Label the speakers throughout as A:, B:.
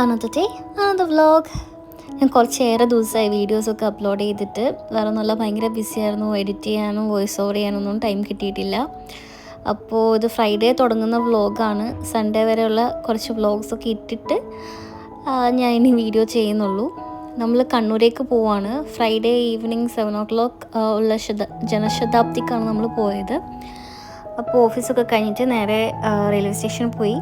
A: Another അനന്ത vlog ഞാൻ കുറച്ചേറെ ദിവസമായി വീഡിയോസൊക്കെ അപ്ലോഡ് ചെയ്തിട്ട് വേറെ നല്ല ഭയങ്കര ബിസിയായിരുന്നു എഡിറ്റ് ചെയ്യാനും വോയിസ് ഓവർ ചെയ്യാനൊന്നും ടൈം കിട്ടിയിട്ടില്ല. അപ്പോൾ ഇത് ഫ്രൈഡേ തുടങ്ങുന്ന വ്ലോഗാണ് സൺഡേ വരെയുള്ള കുറച്ച് വ്ലോഗ്സൊക്കെ ഇട്ടിട്ട് ഞാൻ ഇനി വീഡിയോ ചെയ്യുന്നുള്ളൂ. നമ്മൾ കണ്ണൂരേക്ക് പോവാണ്. Friday evening seven o'clock ഉള്ള ശത ജനശതാബ്ദിക്കാണ് നമ്മൾ പോയത്. അപ്പോൾ ഓഫീസൊക്കെ കഴിഞ്ഞിട്ട് നേരെ റെയിൽവേ സ്റ്റേഷനിൽ പോയി.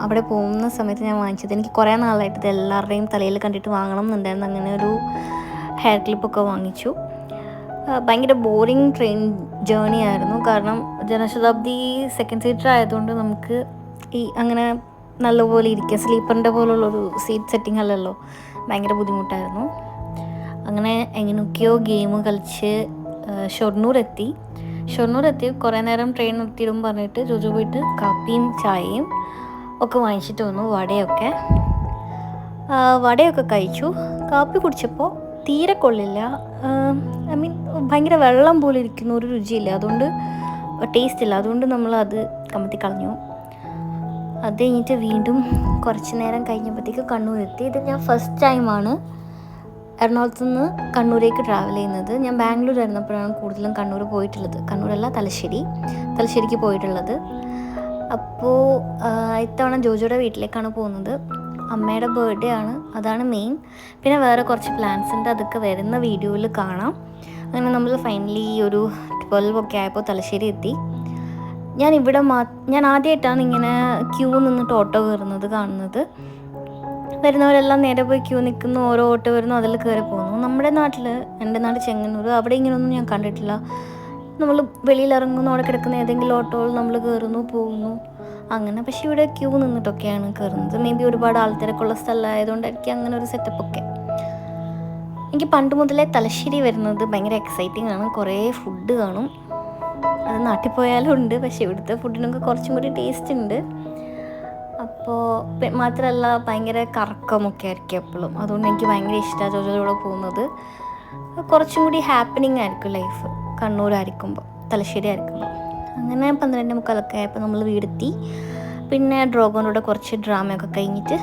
A: അവിടെ പോകുന്ന സമയത്ത് ഞാൻ വാങ്ങിച്ചത്. എനിക്ക് കുറേ നാളായിട്ട് ഇത് എല്ലാവരുടെയും തലയിൽ കണ്ടിട്ട് വാങ്ങണം എന്നുണ്ടായിരുന്നു. അങ്ങനെ ഒരു ഹെയർ ക്ലിപ്പൊക്കെ വാങ്ങിച്ചു. ഭയങ്കര ബോറിങ് ട്രെയിൻ ജേണി ആയിരുന്നു. കാരണം ജനശതാബ്ദി സെക്കൻഡ് സീറ്റർ ആയതുകൊണ്ട് നമുക്ക് ഈ അങ്ങനെ നല്ലപോലെ ഇരിക്കുക സ്ലീപ്പറിന്റെ പോലുള്ളൊരു സീറ്റ് സെറ്റിംഗ് അല്ലല്ലോ ഭയങ്കര ബുദ്ധിമുട്ടായിരുന്നു. അങ്ങനെ എങ്ങനെയൊക്കെയോ ഗെയിം കളിച്ച് ഷൊർണൂർ എത്തി ഷൊർണൂർ എത്തി കുറേ നേരം ട്രെയിൻ നിർത്തിയിടും പറഞ്ഞിട്ട് ജോജു പോയിട്ട് കാപ്പിയും ചായയും ഒക്കെ വാങ്ങിച്ചിട്ട് വന്നു വടയൊക്കെ. വടയൊക്കെ കഴിച്ചു. കാപ്പി കുടിച്ചപ്പോൾ തീരെ കൊള്ളില്ല. ഐ മീൻ ഭയങ്കര വെള്ളം പോലെ ഇരിക്കുന്ന ഒരു രുചിയില്ല. അതുകൊണ്ട് ടേസ്റ്റ് ഇല്ല. അതുകൊണ്ട് നമ്മൾ അത് കമത്തി കളഞ്ഞു. അത് കഴിഞ്ഞിട്ട് വീണ്ടും കുറച്ച് നേരം കഴിഞ്ഞപ്പോഴത്തേക്ക് കണ്ണൂരെത്തി ഇത് ഞാൻ ഫസ്റ്റ് ടൈമാണ് എറണാകുളത്ത് നിന്ന് കണ്ണൂരേക്ക് ട്രാവൽ ചെയ്യുന്നത്. ഞാൻ ബാംഗ്ലൂർ ആയിരുന്നപ്പോഴാണ് കൂടുതലും കണ്ണൂർ പോയിട്ടുള്ളത്. കണ്ണൂരല്ല തലശ്ശേരി. തലശ്ശേരിക്ക് പോയിട്ടുള്ളത്. അപ്പോൾ ഇത്തവണ ജോജോയുടെ വീട്ടിലേക്കാണ് പോകുന്നത്. അമ്മയുടെ ബേർത്ത്ഡേ ആണ്. അതാണ് മെയിൻ പിന്നെ വേറെ കുറച്ച് പ്ലാൻസ് ഉണ്ട്. അതൊക്കെ വരുന്ന വീഡിയോയിൽ കാണാം. അങ്ങനെ നമ്മൾ ഫൈനലി ഈ ഒരു ട്വൽവ് ഒക്കെ ആയപ്പോൾ തലശ്ശേരി എത്തി. ഞാൻ ഇവിടെ മാ ഞാൻ ആദ്യമായിട്ടാണ് ഇങ്ങനെ ക്യൂ നിന്നിട്ട് ഓട്ടോ കയറുന്നത് കാണുന്നത്. വരുന്നവരെല്ലാം നേരെ പോയി ക്യൂ നിൽക്കുന്നു ഓരോ ഓട്ടോ വരുന്നു. അതിൽ കയറി പോകുന്നു. നമ്മുടെ നാട്ടിൽ എന്റെ നാട് ചെങ്ങന്നൂർ അവിടെ ഇങ്ങനെയൊന്നും ഞാൻ കണ്ടിട്ടില്ല. നമ്മൾ വെളിയിൽ അവിടെ കിടക്കുന്ന ഏതെങ്കിലും ഓട്ടോയിൽ നമ്മൾ കയറുന്നു പോകുന്നു. അങ്ങനെ പക്ഷേ ഇവിടെ ക്യൂ നിന്നിട്ടൊക്കെയാണ് കയറുന്നത്. മേ ബി ഒരുപാട് ആൾത്തിരക്കുള്ള സ്ഥലമായതുകൊണ്ടായിരിക്കും അങ്ങനെ ഒരു സെറ്റപ്പൊക്കെ എനിക്ക് പണ്ട് മുതലേ തലശ്ശേരി വരുന്നത് ഭയങ്കര എക്സൈറ്റിംഗ് ആണ്. കുറേ ഫുഡ് കാണും. അത് നാട്ടിൽ പോയാലും ഉണ്ട് പക്ഷേ ഇവിടുത്തെ ഫുഡിനൊക്കെ കുറച്ചും കൂടി ടേസ്റ്റ് ഉണ്ട്. അപ്പോൾ മാത്രമല്ല ഭയങ്കര കറക്കമൊക്കെ ആയിരിക്കും എപ്പോഴും അതുകൊണ്ട് എനിക്ക് ഭയങ്കര ഇഷ്ടമാണ് ജോജോയുടെ പോകുന്നത്. കുറച്ചും കൂടി ഹാപ്പനിങ് ആയിരിക്കും ലൈഫ് കണ്ണൂരായിരിക്കുമ്പോൾ തലശ്ശേരി ആയിരിക്കുമ്പോൾ അങ്ങനെ പന്ത്രണ്ട് മുക്കാലൊക്കെ ആയപ്പോൾ നമ്മൾ വീടെത്തി. പിന്നെ ഡ്രോഗോനോട് കുറച്ച് ഡ്രാമയൊക്കെ കഴിഞ്ഞിട്ട്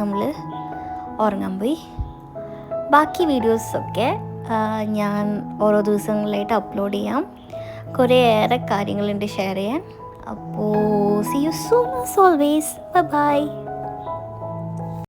A: നമ്മൾ ഉറങ്ങാൻ പോയി. ബാക്കി വീഡിയോസൊക്കെ ഞാൻ ഓരോ ദിവസങ്ങളിലായിട്ട് അപ്ലോഡ് ചെയ്യാം. കുറേയേറെ കാര്യങ്ങളുണ്ട് ഷെയർ ചെയ്യാൻ. അപ്പോൾ see you soon as always bye